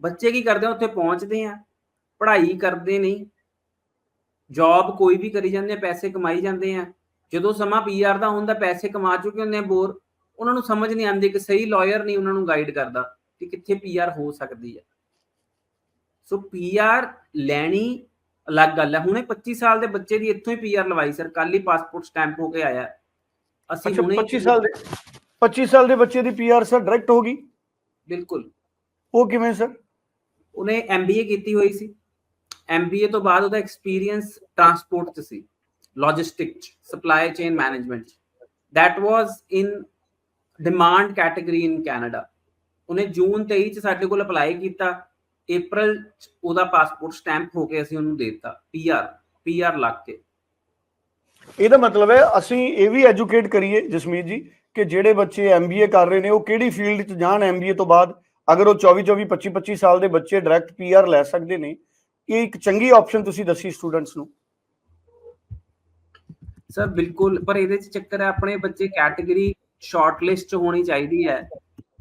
ਬੱਚੇ ਕੀ ਕਰਦੇ ਆ? ਉੱਥੇ ਪਹੁੰਚਦੇ ਆ। ਪੜ੍ਹਾਈ ਕਰਦੇ ਨਹੀਂ। ਜੌਬ ਕੋਈ ਵੀ ਕਰੀ ਜਾਂਦੇ ਆ ਪੈਸੇ ਕਮਾਈ ਜਾਂਦੇ ਆ। ਜਦੋਂ ਸਮਾਂ ਪੀਆਰ ਦਾ ਹੁੰਦਾ ਪੈਸੇ ਕਮਾ ਚੁੱਕੇ ਹੁੰਦੇ ਆ ਬੋਰ ਉਹਨਾਂ ਨੂੰ ਸਮਝ ਨਹੀਂ ਆਉਂਦੀ ਕਿ ਸਹੀ ਲਾਇਰ ਨਹੀਂ ਉਹਨਾਂ ਨੂੰ ਗਾਈਡ ਕਰਦਾ ਕਿ ਕਿੱਥੇ ਪੀਆਰ ਹੋ ਸਕਦੀ ਹੈ ਸੋ ਪੀਆਰ ਲੈਣੀ ਅਲੱਗ ਗੱਲ ਹੈ ਹੁਣੇ 25 ਸਾਲ ਦੇ ਬੱਚੇ ਦੀ ਇੱਥੋਂ ਹੀ ਪੀਆਰ ਲਵਾਈ ਸਰ। ਕੱਲ ਹੀ ਪਾਸਪੋਰਟ ਸਟੈਂਪ ਹੋ ਕੇ ਆਇਆ। ਅਸੀਂ ਹੁਣੇ 25 ਸਾਲ ਦੇ 25 ਸਾਲ ਦੇ ਬੱਚੇ ਦੀ ਪੀਆਰ ਸਰ ਡਾਇਰੈਕਟ ਹੋਗੀ ਬਿਲਕੁਲ। ਉਹ ਕਿਵੇਂ ਸਰ? ਉਹਨੇ ਐਮਬੀਏ ਕੀਤੀ ਹੋਈ ਸੀ। ਐਮਬੀਏ ਤੋਂ ਬਾਅਦ ਉਹਦਾ ਐਕਸਪੀਰੀਅੰਸ ਟਰਾਂਸਪੋਰਟ ਚ ਸੀ ਲੌਜਿਸਟਿਕ ਚ supply chain management that was in demand category in Canada ਉਹਨੇ ਜੂਨ 23 ਚ ਸਾਡੇ ਕੋਲ ਅਪਲਾਈ ਕੀਤਾ, April ਚ ਉਹਦਾ ਪਾਸਪੋਰਟ ਸਟੈਂਪ ਹੋ ਕੇ ਅਸੀਂ ਉਹਨੂੰ ਦੇ ਦਿੱਤਾ ਪੀਆਰ ਪੀਆਰ ਲੱਗ ਕੇ। ਇਹਦਾ ਮਤਲਬ ਹੈ, ਅਸੀਂ ਇਹ ਵੀ ਐਜੂਕੇਟ ਕਰੀਏ, ਜਸਮੀਤ ਜੀ, ਕਿ ਜਿਹੜੇ ਬੱਚੇ ਐਮਬੀਏ ਕਰ ਰਹੇ ਨੇ, ਉਹ ਕਿਹੜੀ ਫੀਲਡ 'ਚ ਜਾਣ ਐਮਬੀਏ ਤੋਂ ਬਾਅਦ? ਅਗਰ ਉਹ 24 24 25 25 ਸਾਲ ਦੇ ਬੱਚੇ ਡਾਇਰੈਕਟ ਪੀਆਰ ਲੈ ਸਕਦੇ ਨੇ ਇਹ ਇੱਕ ਚੰਗੀ ਆਪਸ਼ਨ ਤੁਸੀਂ ਦੱਸੀ ਸਟੂਡੈਂਟਸ ਨੂੰ। ਸਰ ਬਿਲਕੁਲ ਪਰ ਇਹਦੇ ਚ ਚੱਕਰ ਹੈ ਆਪਣੇ ਬੱਚੇ ਕੈਟਾਗਰੀ ਸ਼ਾਰਟ ਲਿਸਟ ਹੋਣੀ ਚਾਹੀਦੀ ਹੈ।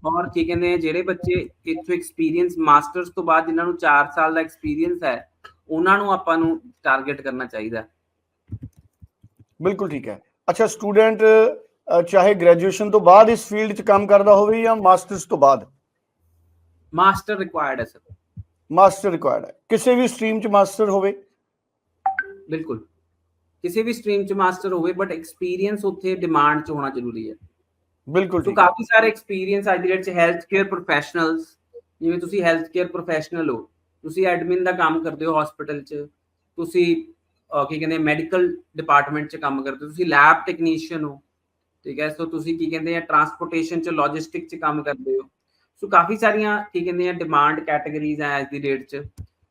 ਔਰ ਕੀ ਕਹਿੰਦੇ ਜਿਹੜੇ ਬੱਚੇ ਇੱਥੋਂ ਐਕਸਪੀਰੀਅੰਸ ਮਾਸਟਰਸ ਤੋਂ ਬਾਅਦ ਜਿਨ੍ਹਾਂ ਨੂੰ 4 ਸਾਲ ਦਾ ਐਕਸਪੀਰੀਅੰਸ ਹੈ ਉਹਨਾਂ ਨੂੰ ਆਪਾਂ ਨੂੰ ਟਾਰਗੇਟ ਕਰਨਾ ਚਾਹੀਦਾ। ਬਿਲਕੁਲ ਠੀਕ ਹੈ। ਅੱਛਾ ਸਟੂਡੈਂਟ ਚਾਹੇ ਗ੍ਰੈਜੂਏਸ਼ਨ ਤੋਂ ਬਾਅਦ ਇਸ ਫੀਲਡ 'ਚ ਕੰਮ ਕਰਦਾ ਹੋਵੇ ਜਾਂ ਮਾਸਟਰਸ ਤੋਂ ਬਾਅਦ? ਮਾਸਟਰ ਰਿਕੁਆਇਰਡ ਹੈ ਸਰ ਮਾਸਟਰ ਰਿਕੁਆਇਰਡ ਹੈ। ਕਿਸੇ ਵੀ ਸਟਰੀਮ 'ਚ ਮਾਸਟਰ ਹੋਵੇ। ਬਿਲਕੁਲ। ਕਿਸੇ ਵੀ ਸਟਰੀਮ ਚ ਮਾਸਟਰ ਹੋਵੇ ਬਟ ਐਕਸਪੀਰੀਅੰਸ ਉੱਥੇ ਡਿਮਾਂਡ ਚ ਹੋਣਾ ਜ਼ਰੂਰੀ ਹੈ। ਬਿਲਕੁਲ ਸੋ ਕਾਫੀ ਸਾਰੇ ਐਕਸਪੀਰੀਅੰਸ ਅੱਜ ਦੀ ਡੇਟ ਚ ਹੈਲਥ ਕੇਅਰ ਪ੍ਰੋਫੈਸ਼ਨਲਸ ਜਿਵੇਂ ਤੁਸੀਂ ਹੈਲਥ ਕੇਅਰ ਪ੍ਰੋਫੈਸ਼ਨਲ ਹੋ ਤੁਸੀਂ ਐਡਮਿਨ ਦਾ ਕੰਮ ਕਰਦੇ ਹੋ ਹਸਪੀਟਲ ਚ ਤੁਸੀਂ ਕੀ ਕਹਿੰਦੇ ਮੈਡੀਕਲ ਡਿਪਾਰਟਮੈਂਟ ਚ ਕੰਮ ਕਰਦੇ ਹੋ ਤੁਸੀਂ ਲੈਬ ਟੈਕਨੀਸ਼ੀਅਨ ਹੋ ਠੀਕ ਹੈ ਸੋ ਤੁਸੀਂ ਕੀ ਕਹਿੰਦੇ ਆ ਟਰਾਂਸਪੋਰਟੇਸ਼ਨ ਚ ਲੌਜਿਸਟਿਕ ਚ ਕੰਮ ਕਰਦੇ ਹੋ। ਸੋ ਕਾਫੀ ਸਾਰੀਆਂ ਕੀ ਕਹਿੰਦੇ ਆ ਡਿਮਾਂਡ ਕੈਟਾਗਰੀਜ਼ ਆ ਅੱਜ ਦੀ ਡੇਟ ਚ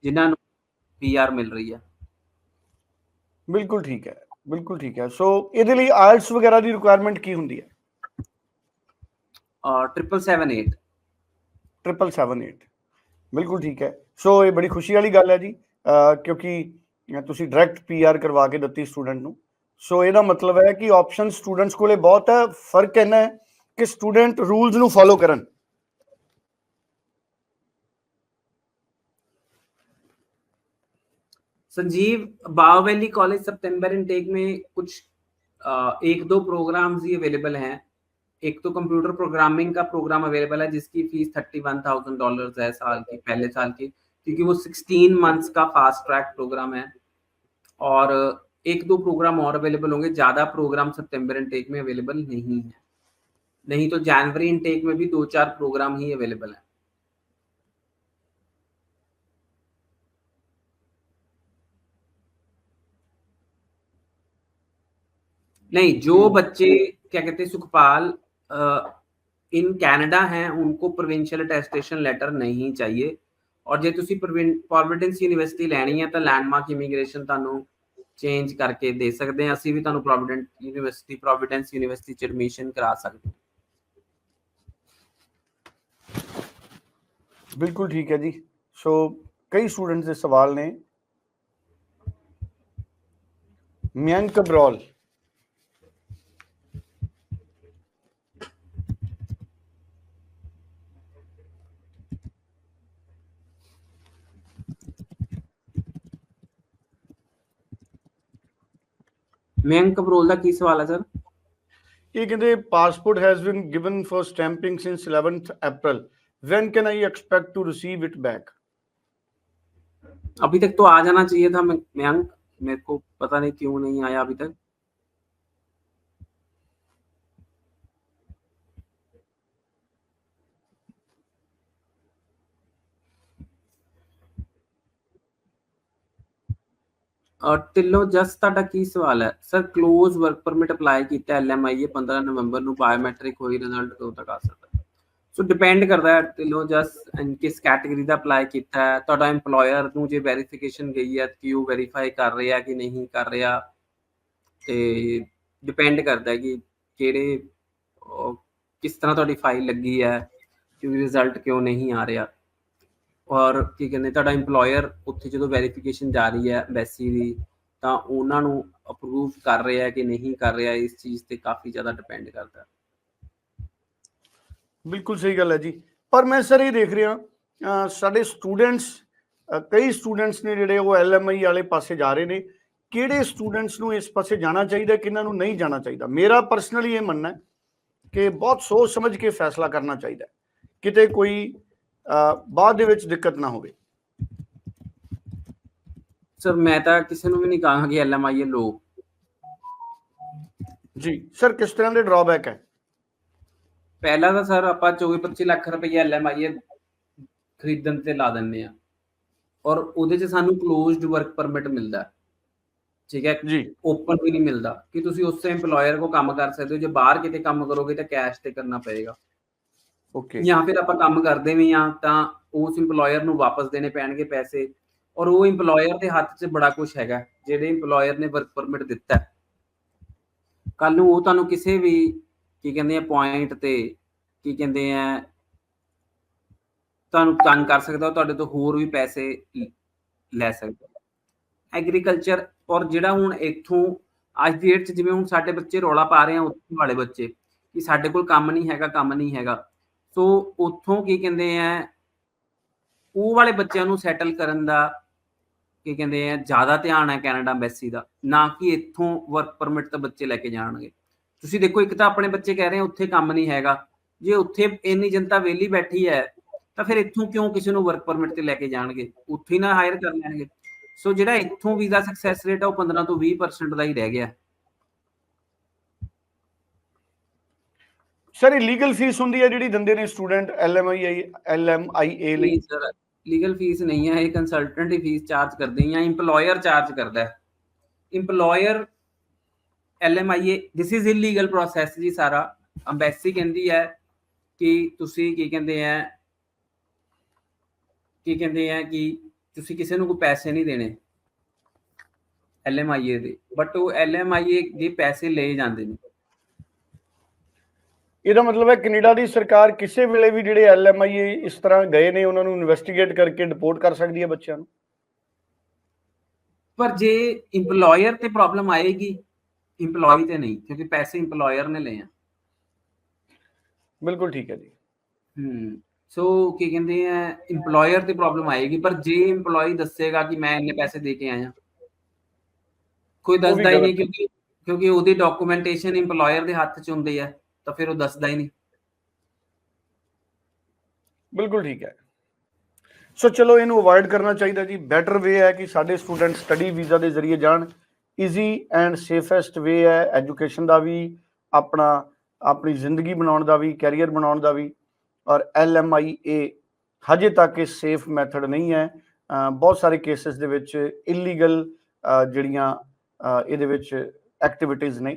ਜਿਨ੍ਹਾਂ ਨੂੰ ਪੀਆਰ ਮਿਲ ਰਹੀ ਹੈ ਬਿਲਕੁਲ ਠੀਕ ਹੈ ਬਿਲਕੁਲ ਠੀਕ ਹੈ। ਸੋ ਇਹਦੇ ਲਈ ਆਇਲਟਸ ਵਗੈਰਾ ਦੀ ਰਿਕੁਆਇਰਮੈਂਟ ਕੀ ਹੁੰਦੀ ਹੈ? ਟ੍ਰਿਪਲ 78 778 ਬਿਲਕੁਲ ਠੀਕ ਹੈ। ਸੋ ਇਹ ਬੜੀ ਖੁਸ਼ੀ ਵਾਲੀ ਗੱਲ ਹੈ ਜੀ ਕਿਉਂਕਿ ਤੁਸੀਂ ਡਾਇਰੈਕਟ ਪੀਆਰ ਕਰਵਾ ਕੇ ਦਿੱਤੀ ਸਟੂਡੈਂਟ ਨੂੰ। ਸੋ ਇਹਦਾ ਮਤਲਬ ਹੈ ਕਿ ਆਪਸ਼ਨ ਸਟੂਡੈਂਟਸ ਕੋਲੇ ਬਹੁਤ ਹੈ ਫ਼ਰਕ ਇਹਨਾਂ ਹੈ ਕਿ ਸਟੂਡੈਂਟ ਰੂਲਸ ਨੂੰ ਫੋਲੋ ਕਰਨ। संजीव, बाव वैली कॉलेज सितंबर इनटेक में कुछ एक दो प्रोग्राम्स ही अवेलेबल हैं। एक तो कंप्यूटर प्रोग्रामिंग का प्रोग्राम अवेलेबल है, जिसकी fees thirty one thousand dollar है साल की, पहले साल की, क्योंकि वो सिक्सटीन मंथ्स का फास्ट ट्रैक प्रोग्राम है। और एक दो प्रोग्राम और अवेलेबल होंगे, ज़्यादा प्रोग्राम सितंबर इनटेक में अवेलेबल नहीं है। नहीं तो जनवरी इनटेक में भी दो चार प्रोग्राम ही अवेलेबल है। नहीं जो बच्चे क्या कहते हैं सुखपाल अ, इन कनाडा हैं उनको प्रोविंशियल अटेस्टेशन लेटर नहीं चाहिए ਔਰ ਜੇ ਤੁਸੀਂ ਪ੍ਰੋਵਿਡੈਂਸ ਯੂਨੀਵਰਸਿਟੀ ਲੈਣੀ ਹੈ ਤਾਂ ਲੈਂਡਮਾਰਕ ਇਮੀਗ੍ਰੇਸ਼ਨ ਤੁਹਾਨੂੰ ਚੇਂਜ ਕਰਕੇ ਦੇ ਸਕਦੇ ਹਾਂ ਅਸੀਂ ਵੀ ਤੁਹਾਨੂੰ ਪ੍ਰੋਵਿਡੈਂਟ ਯੂਨੀਵਰਸਿਟੀ ਪ੍ਰੋਵਿਡੈਂਸ ਯੂਨੀਵਰਸਿਟੀ ਚ ਐਡਮਿਸ਼ਨ ਕਰਾ ਸਕਦੇ ਹਾਂ ਬਿਲਕੁਲ ਠੀਕ ਹੈ ਜੀ ਸੋ ਕਈ ਸਟੂਡੈਂਟਸ ਦੇ ਸਵਾਲ ਨੇ ਮਿਯੰਕ ਬਰੋਲ ਮਯੰਕ ਕਬਰੋਲ ਦਾ ਕੀ ਸਵਾਲ ਹੈ ਸਰ ਇਹ ਕਹਿੰਦੇ passport has been given for stamping since 11th April when can i expect to receive it back अभी तक तो आ जाना चाहिए था मयंक मेरे को पता नहीं क्यों नहीं आया अभी तक ਢਿੱਲੋਂ, ਜਸ, ਤੁਹਾਡਾ ਕੀ ਸਵਾਲ ਹੈ? Sir close work permit apply ਕੀਤਾ ਐਲਐਮਆਈ 15 ਨਵੰਬਰ ਨੂੰ ਬਾਇਓਮੈਟ੍ਰਿਕ ਹੋਈ ਰਿਜ਼ਲਟ ਕਦੋਂ ਤੱਕ ਆ ਸਕਦਾ? ਸੋ ਡਿਪੈਂਡ ਕਰਦਾ ਹੈ ਢਿੱਲੋਂ, ਜਸ ਕਿਸ ਕੈਟਾਗਰੀ ਦਾ ਅਪਲਾਈ ਕੀਤਾ ਹੈ? ਤੁਹਾਡਾ EMPLOYER ਨੂੰ ਜੇ ਵੈਰੀਫਿਕੇਸ਼ਨ ਗਈ ਹੈ, ਕਿ ਉਹ ਵੈਰੀਫਾਈ ਕਰ ਰਿਹਾ ਕਿ ਨਹੀਂ ਕਰ ਰਿਹਾ? ਤੇ ਡਿਪੈਂਡ ਕਰਦਾ ਕਿ ਕਿਹੜੇ ਕਿਸ ਤਰ੍ਹਾਂ ਤੁਹਾਡੀ ਫਾਈਲ ਲੱਗੀ ਹੈ, ਕਿ ਰਿਜ਼ਲਟ ਕਿਉਂ ਨਹੀਂ ਆ ਰਿਹਾ? ਔਰ ਕੀ ਕਹਿੰਦੇ, ਤੁਹਾਡਾ EMPLOYER ਉੱਥੇ ਜਦੋਂ ਵੈਰੀਫਿਕੇਸ਼ਨ ਜਾ ਰਹੀ ਹੈ ਐਮਬੈਸੀ ਦੀ, ਤਾਂ ਉਹਨਾਂ ਨੂੰ ਅਪਰੂਵ ਕਰ ਰਿਹਾ ਕਿ ਨਹੀਂ ਕਰ ਰਿਹਾ, ਇਸ ਚੀਜ਼ ਤੇ ਕਾਫੀ ਜ਼ਿਆਦਾ ਡਿਪੈਂਡ ਕਰਦਾ ਬਿਲਕੁਲ ਸਹੀ ਗੱਲ ਹੈ ਜੀ। ਪਰ ਮੈਂ ਸਰ ਇਹ ਦੇਖ ਰਿਹਾ ਸਾਡੇ ਸਟੂਡੈਂਟਸ ਕਈ ਸਟੂਡੈਂਟਸ ਨੇ ਜਿਹੜੇ ਉਹ ਐਲਐਮਆਈ ਵਾਲੇ ਪਾਸੇ ਜਾ ਰਹੇ ਨੇ। ਕਿਹੜੇ ਸਟੂਡੈਂਟਸ ਨੂੰ ਇਸ ਪਾਸੇ ਜਾਣਾ ਚਾਹੀਦਾ, ਕਿਹਨਾਂ ਨੂੰ ਨਹੀਂ ਜਾਣਾ ਚਾਹੀਦਾ? ਮੇਰਾ ਪਰਸਨਲੀ ਇਹ ਮੰਨਣਾ ਹੈ ਕਿ ਬਹੁਤ ਸੋਚ ਸਮਝ ਕੇ ਫੈਸਲਾ ਕਰਨਾ ਚਾਹੀਦਾ ਕਿਤੇ ਕੋਈ ਬਾਅਦ ਦੇ ਵਿੱਚ ਦਿੱਕਤ ਨਾ ਹੋਵੇ। ਸਰ ਮੈਂ ਤਾਂ ਕਿਸੇ ਨੂੰ ਵੀ ਨਹੀਂ ਕਹਾਂਗਾ ਕਿ ਐਲਐਮਆਈ ਲੋ। ਜੀ ਸਰ ਕਿਸ ਤਰ੍ਹਾਂ ਦੇ ਡਰਾਬੈਕ ਹੈ? ਪਹਿਲਾਂ ਤਾਂ ਸਰ ਆਪਾਂ 24 25 ਲੱਖ ਰੁਪਏ ਐਲਐਮਆਈ ਖਰੀਦਣ ਤੇ ਲਾ ਦਿੰਦੇ ਆ ਔਰ ਉਹਦੇ 'ਚ ਸਾਨੂੰ ਕਲੋਜ਼ਡ ਵਰਕ ਪਰਮਿਟ ਮਿਲਦਾ। ਠੀਕ ਹੈ? ਜੀ। ਓਪਨ ਵੀ ਨਹੀਂ ਮਿਲਦਾ। ਕਿ ਤੁਸੀਂ ਉਸੇ EMPLOYER ਕੋ ਕੰਮ ਕਰ ਸਕਦੇ ਹੋ? ਜੇ ਬਾਹਰ ਕਿਤੇ ਕੰਮ ਕਰੋਗੇ ਤਾਂ ਕੈਸ਼ ਤੇ ਕਰਨਾ ਪਏਗਾ। ਓਕੇ ਜਾਂ ਫਿਰ ਆਪਾਂ ਕੰਮ ਕਰਦੇ ਵੀ ਆ ਤਾਂ ਉਸ EMPLOYER ਨੂੰ ਵਾਪਸ ਦੇਣੇ ਪੈਣਗੇ ਪੈਸੇ। ਔਰ ਉਹ EMPLOYER ਦੇ ਹੱਥ 'ਚ ਬੜਾ ਕੁਝ ਹੈਗਾ, ਜਿਹੜੇ EMPLOYER ਨੇ ਵਰਕ ਪਰਮਿਟ ਦਿੱਤਾ। ਕੱਲ ਨੂੰ ਉਹ ਤੁਹਾਨੂੰ ਕਿਸੇ ਵੀ, ਕੀ ਕਹਿੰਦੇ ਆ ਪੁਆਇੰਟ ਤੇ, ਕੀ ਕਹਿੰਦੇ ਆ, ਤੁਹਾਨੂੰ ਤੰਗ ਕਰ ਸਕਦਾ ਤੁਹਾਡੇ ਤੋਂ ਹੋਰ ਵੀ ਪੈਸੇ ਲੈ ਸਕਦਾ। ਐਗਰੀਕਲਚਰ ਔਰ ਜਿਹੜਾ ਹੁਣ ਇੱਥੋਂ, ਅੱਜ ਦੀ ਡੇਟ 'ਚ ਜਿਵੇਂ ਹੁਣ ਸਾਡੇ ਬੱਚੇ ਰੌਲਾ ਪਾ ਰਹੇ ਆ, ਉੱਥੋਂ ਵਾਲੇ ਬੱਚੇ, ਕਿ ਸਾਡੇ ਕੋਲ ਕੰਮ ਨਹੀਂ ਹੈਗਾ, ਕੰਮ ਨਹੀਂ ਹੈਗਾ। ਸੋ ਉੱਥੋਂ ਕੀ ਕਹਿੰਦੇ ਆ, ਉਹ ਵਾਲੇ ਬੱਚਿਆਂ ਨੂੰ ਸੈਟਲ ਕਰਨ ਦਾ ਕੀ ਕਹਿੰਦੇ ਆ, ਜ਼ਿਆਦਾ ਧਿਆਨ ਹੈ ਕੈਨੇਡਾ ਐਮਬੈਸੀ ਦਾ, ਨਾ ਕਿ ਇੱਥੋਂ ਵਰਕ ਪਰਮਿਟ ਤਾਂ ਬੱਚੇ ਲੈ ਕੇ ਜਾਣਗੇ। ਤੁਸੀਂ ਦੇਖੋ, ਇੱਕ ਤਾਂ ਆਪਣੇ ਬੱਚੇ ਕਹਿ ਰਹੇ ਆ, ਉੱਥੇ ਕੰਮ ਨਹੀਂ ਹੈਗਾ। ਜੇ ਉੱਥੇ ਇੰਨੀ ਜਨਤਾ ਵਿਹਲੀ ਬੈਠੀ ਹੈ, ਤਾਂ ਫਿਰ ਇੱਥੋਂ ਕਿਉਂ ਕਿਸੇ ਨੂੰ ਵਰਕ ਪਰਮਿਟ ਤੇ ਲੈ ਕੇ ਜਾਣਗੇ? ਉੱਥੇ ਹੀ ਨਾ ਹਾਇਰ ਕਰ ਲੈਣਗੇ। ਸੋ ਜਿਹੜਾ ਇੱਥੋਂ ਵੀਜ਼ਾ ਸਕਸੈਸ ਰੇਟ ਆ, ਉਹ 15 ਤੋਂ 20% ਦਾ ਹੀ ਰਹਿ ਗਿਆ। ਸਰ, ਇਹ ਲੀਗਲ ਫੀਸ ਹੁੰਦੀ ਹੈ ਜਿਹੜੀ ਦਿੰਦੇ ਨੇ ਸਟੂਡੈਂਟ ਐਲਐਮਆਈ ਐਲਐਮਆਈਏ ਲਈ? ਸਰ ਲੀਗਲ ਫੀਸ ਨਹੀਂ ਹੈ, ਇਹ ਕੰਸਲਟੈਂਟ ਦੀ ਫੀਸ ਚਾਰਜ ਕਰਦੇ ਜਾਂ EMPLOYER ਚਾਰਜ ਕਰਦਾ ਹੈ। EMPLOYER LMIA this is illegal process ਜੀ ਸਾਰਾ। ਐਮਬੈਸੀ ਕਹਿੰਦੀ ਹੈ ਕਿ ਤੁਸੀਂ ਕੀ ਕਹਿੰਦੇ ਆ ਕੀ ਕਹਿੰਦੇ ਆ ਕਿ ਤੁਸੀਂ ਕਿਸੇ ਨੂੰ ਕੋਈ ਪੈਸੇ ਨਹੀਂ ਦੇਣੇ ਐਲਐਮਆਈਏ ਦੇ। ਬਟ ਉਹ ਐਲਐਮਆਈਏ ਦੇ ਪੈਸੇ ਲਏ ਜਾਂਦੇ ਨੇ। ਇਹਦਾ ਮਤਲਬ ਹੈ ਕੈਨੇਡਾ ਦੀ ਸਰਕਾਰ ਕਿਸੇ ਵੇਲੇ ਵੀ ਜਿਹੜੇ ਐਲਐਮਆਈ ਇਸ ਤਰ੍ਹਾਂ ਗਏ ਨੇ ਉਹਨਾਂ ਨੂੰ ਇਨਵੈਸਟੀਗੇਟ ਕਰਕੇ ਡਿਪੋਰਟ ਕਰ ਸਕਦੀ ਹੈ ਬੱਚਿਆਂ ਨੂੰ? ਪਰ ਜੇ EMPLOYER ਤੇ ਪ੍ਰੋਬਲਮ ਆਏਗੀ EMPLOYE ਤੇ ਨਹੀਂ ਕਿਉਂਕਿ ਪੈਸੇ EMPLOYER ਨੇ ਲਏ ਆ। ਬਿਲਕੁਲ ਠੀਕ ਹੈ ਜੀ। ਹਮ ਸੋ ਕੀ ਕਹਿੰਦੇ ਆ EMPLOYER ਤੇ ਪ੍ਰੋਬਲਮ ਆਏਗੀ ਪਰ ਜੇ EMPLOYE ਦੱਸੇਗਾ ਕਿ ਮੈਂ ਇੰਨੇ ਪੈਸੇ ਦੇ ਕੇ ਆਇਆ। ਕੋਈ ਦੱਸਦਾ ਹੀ ਨਹੀਂ ਹੈ। ਕਿਉਂਕਿ ਕਿਉਂਕਿ ਉਹਦੀ ਡਾਕੂਮੈਂਟੇਸ਼ਨ EMPLOYER ਦੇ ਹੱਥ 'ਚ ਹੁੰਦੀ ਹੈ ਤਾਂ ਫਿਰ ਉਹ ਦੱਸਦਾ ਹੀ ਨਹੀਂ। ਬਿਲਕੁਲ ਠੀਕ ਹੈ। ਸੋ ਚਲੋ ਇਹਨੂੰ ਅਵੋਇਡ ਕਰਨਾ ਚਾਹੀਦਾ ਜੀ। ਬੈਟਰ ਵੇ ਹੈ ਕਿ ਸਾਡੇ ਸਟੂਡੈਂਟ ਸਟੱਡੀ ਵੀਜ਼ਾ ਦੇ ਜ਼ਰੀਏ ਜਾਣ। ਈਜ਼ੀ ਐਂਡ ਸੇਫੈਸਟ ਵੇ ਹੈ ਐਜੂਕੇਸ਼ਨ ਦਾ ਵੀ, ਆਪਣਾ, ਆਪਣੀ ਜ਼ਿੰਦਗੀ ਬਣਾਉਣ ਦਾ ਵੀ ਕੈਰੀਅਰ ਬਣਾਉਣ ਦਾ ਵੀ। ਔਰ ਐਲਐਮਆਈਏ ਹਜੇ ਤੱਕ ਇਹ ਸੇਫ ਮੈਥਡ ਨਹੀਂ ਹੈ। ਬਹੁਤ ਸਾਰੇ ਕੇਸਿਸ ਦੇ ਵਿੱਚ ਇਲੀਗਲ ਜਿਹੜੀਆਂ ਇਹਦੇ ਵਿੱਚ ਐਕਟੀਵਿਟੀਜ਼ ਨੇ।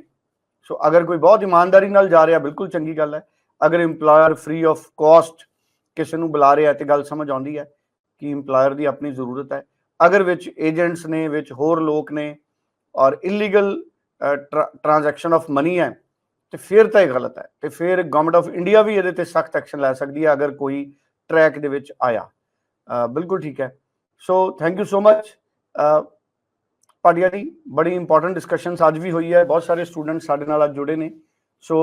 ਸੋ ਅਗਰ ਕੋਈ ਬਹੁਤ ਇਮਾਨਦਾਰੀ ਨਾਲ ਜਾ ਰਿਹਾ ਬਿਲਕੁਲ ਚੰਗੀ ਗੱਲ ਹੈ ਅਗਰ EMPLOYER ਫ੍ਰੀ ਆਫ ਕਾਸਟ ਕਿਸੇ ਨੂੰ ਬੁਲਾ ਰਿਹਾ ਤੇ ਗੱਲ ਸਮਝ ਆਉਂਦੀ ਹੈ ਕਿ EMPLOYER ਦੀ ਆਪਣੀ ਜ਼ਰੂਰਤ ਹੈ ਅਗਰ ਵਿੱਚ ਏਜੰਟਸ ਨੇ ਵਿੱਚ ਹੋਰ ਲੋਕ ਨੇ ਔਰ ਇਲੀਗਲ ਟ੍ਰਾਂਜੈਕਸ਼ਨ ਆਫ ਮਨੀ ਹੈ ਤੇ ਫਿਰ ਤਾਂ ਇਹ ਗਲਤ ਹੈ ਤੇ ਫਿਰ ਗਵਰਨਮੈਂਟ ਆਫ ਇੰਡੀਆ ਵੀ ਇਹਦੇ ਤੇ ਸਖਤ ਐਕਸ਼ਨ ਲੈ ਸਕਦੀ ਹੈ ਅਗਰ ਕੋਈ ਟਰੈਕ ਦੇ ਵਿੱਚ ਆਇਆ ਬਿਲਕੁਲ ਠੀਕ ਹੈ so thank you so much Padia ji ਬੜੀ ਇੰਪੋਰਟੈਂਟ ਡਿਸਕਸ਼ਨਸ ਅੱਜ ਵੀ ਹੋਈ ਹੈ, ਬਹੁਤ ਸਾਰੇ ਸਟੂਡੈਂਟ ਸਾਡੇ ਨਾਲ ਅੱਜ ਜੁੜੇ ਨੇ। ਸੋ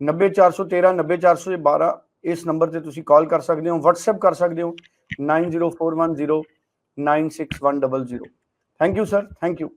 90413 90412 ਇਸ ਨੰਬਰ ਤੇ ਤੁਸੀਂ ਕਾਲ ਕਰ ਸਕਦੇ ਹੋ, WhatsApp ਕਰ ਸਕਦੇ ਹੋ 90410 96100 thank you sir thank you